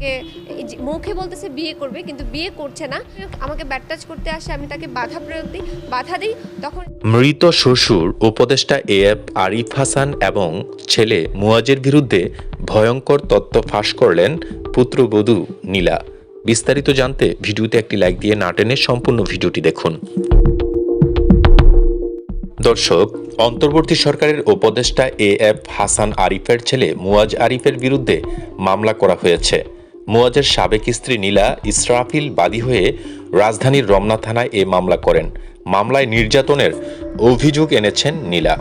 কে মুখে বলতেছে বিয়ে করবে, কিন্তু বিয়ে করছে না। আমাকে ব্যাট টাচ করতে আসে, আমি তাকে বাধা প্রয়োগ দিই, বাধা দিই, তখন মৃত শ্বশুর, উপদেষ্টা এ এফ আরিফ হাসান এবং ছেলে মুয়াজের বিরুদ্ধে ভয়ঙ্কর তত্ত্ব ফাঁস করলেন পুত্রবধূ নীলা। বিস্তারিত জানতে ভিডিওতে একটি লাইক দিয়ে না টেনে সম্পূর্ণ ভিডিওটি দেখুন। দর্শক, অন্তর্বর্তী সরকারের উপদেষ্টা এ এফ হাসান আরিফের ছেলে মুয়াজ আরিফের বিরুদ্ধে মামলা করা হয়েছে। মুয়াজের সাবেক স্ত্রী নীলা ইসরাফিল বাদী হয়ে রাজধানীর রমনা থানায় এ মামলা করেন। মামলায় নির্যাতনের অভিযোগ এনেছেন নীলা।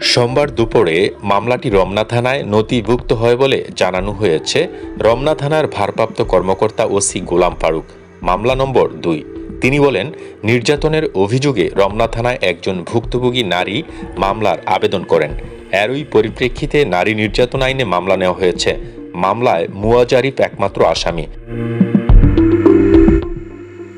সোমবার দুপুরে মামলাটি রমনা থানায় নথিভুক্ত হয় বলে জানানো হয়েছে। রমনা থানার ভারপ্রাপ্ত কর্মকর্তা ওসি গোলাম ফারুক। মামলা নম্বর দুই। তিনি বলেন, নির্যাতনের অভিযোগে রমনা থানায় একজন ভুক্তভোগী নারী মামলার আবেদন করেন। এরই পরিপ্রেক্ষিতে নারী নির্যাতন আইনে মামলা নেওয়া হয়েছে। মামলায় মুয়াজ আরিফ একমাত্র আসামি।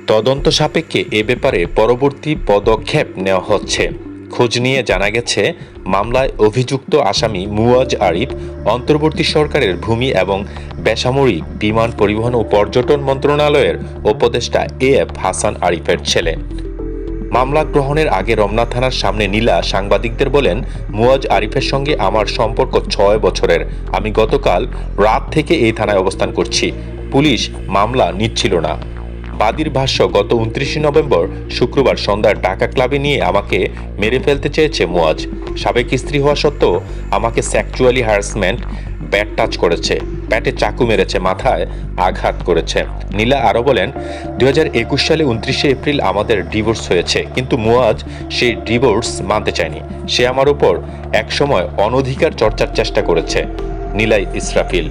তদন্ত সাপেক্ষে এ ব্যাপারে পরবর্তী পদক্ষেপ নেওয়া হচ্ছে। খোঁজ নিয়ে জানা গেছে, মামলায় অভিযুক্ত আসামি মুয়াজ আরিফ অন্তর্বর্তী সরকারের ভূমি এবং বেসামরিক বিমান পরিবহন ও পর্যটন মন্ত্রণালয়ের উপদেষ্টা এ এফ হাসান আরিফের ছেলে। মামলা গ্রহণের আগে রমনা থানার সামনে নীলা সাংবাদিকদের বলেন মুয়াজ আরিফের সঙ্গে আমার সম্পর্ক ছয় বছরের। আমি গতকাল রাত থেকে এই থানায় অবস্থান করছি। পুলিশ মামলা নিচ্ছিল না। বাদীর ভাষ্য, গত উনত্রিশে নভেম্বর, শুক্রবার সন্ধ্যায় ঢাকা ক্লাবে নিয়ে আমাকে মেরে ফেলতে চেয়েছে মুয়াজ। সাবেক স্ত্রী হওয়া সত্ত্বেও আমাকে সেক্সুয়ালি হ্যারাসমেন্ট ব্যাট টাচ করেছে ব্যাটে চাকু মেরেছে, মাথায় আঘাত করেছে। নীলা আরও বলেন দু হাজার একুশ সালে উনত্রিশে এপ্রিল আমাদের ডিভোর্স হয়েছে, কিন্তু মুয়াজ সেই ডিভোর্স মানতে চায়নি। সে আমার উপর একসময় অনধিকার চর্চার চেষ্টা করেছে। নীলাই ইসরাফিল।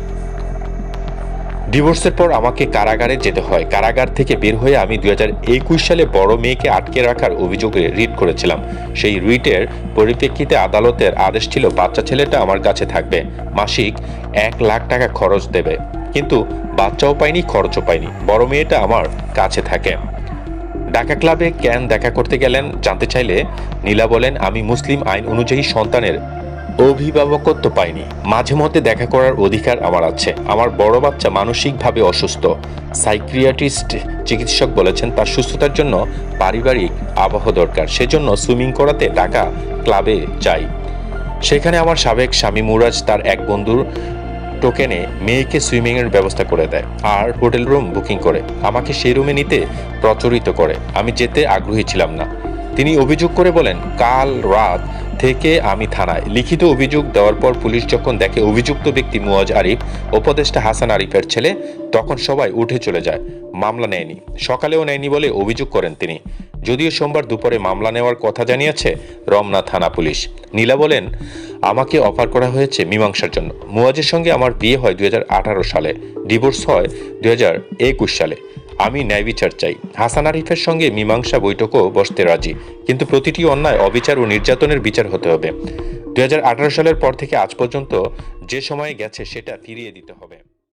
ডিভোর্সের পর আমাকে কারাগারে যেতে হয়। কারাগার থেকে বের হয়ে আমি দু হাজার একুশ সালে বড় মেয়েকে আটকে রাখার অভিযোগে রিট করেছিলাম। সেই রিটের পরিপ্রেক্ষিতে আদালতের আদেশ ছিল, বাচ্চা ছেলেটা আমার কাছে থাকবে। মাসিক এক লাখ টাকা খরচ দেবে। কিন্তু বাচ্চাও পাইনি, খরচও পাইনি। বড় মেয়েটা আমার কাছে থাকে। ঢাকা ক্লাবে ক্যান দেখা করতে গেলেন। জানতে চাইলে নীলা বলেন, আমি মুসলিম আইন অনুযায়ী সন্তানের অভিভাবকত্ব পাইনি। মাঝে মধ্যে দেখা করার অধিকার আমার আছে। আমার বড় বাচ্চা মানসিকভাবে অসুস্থ। সাইক্রিয়াটিস্ট চিকিৎসক বলেছেন তার সুস্থতার জন্য পারিবারিক আবহ দরকার। সেজন্য সুইমিং করাতে ঢাকা ক্লাবে যাই। সেখানে আমার সাবেক স্বামী মুরাজ তার এক বন্ধুর টোকেনে মেয়েকে সুইমিংয়ের ব্যবস্থা করে দেয় আর হোটেল রুম বুকিং করে। আমাকে সেই রুমে নিতে প্রচলিত করে। আমি যেতে আগ্রহী ছিলাম না। তিনি অভিযোগ করে বলেন, কাল রাত থেকে আমি থানায়। লিখিত অভিযোগ দেওয়ার পর পুলিশ যখন দেখে অভিযুক্ত ব্যক্তি মুয়াজ আরিফ, উপদেষ্টা হাসান আরিফের ছেলে, তখন সবাই উঠে চলে যায়। মামলা নেয়নি। সকালেও নেয়নি বলে অভিযোগ করেন তিনি। যদিও সোমবার দুপুরে মামলা নেওয়ার কথা জানিয়েছে রমনা থানা পুলিশ। নীলা বলেন, আমাকে অফার করা হয়েছে মীমাংসার জন্য। মুয়াজের সঙ্গে আমার বিয়ে হয় দুই হাজার আঠারো সালে। ডিভোর্স হয় দুই হাজার একুশ সালে। আমি ন্যায় বিচার চাই। হাসান আরিফের সঙ্গে মীমাংসা বৈঠকও বসতে রাজি, কিন্তু প্রতিটি অন্যায় অবিচার ও নির্যাতনের বিচার হতে হবে। দুই হাজার আঠারো সালের পর থেকে আজ পর্যন্ত যে সময়ে গেছে সেটা ফিরিয়ে দিতে হবে।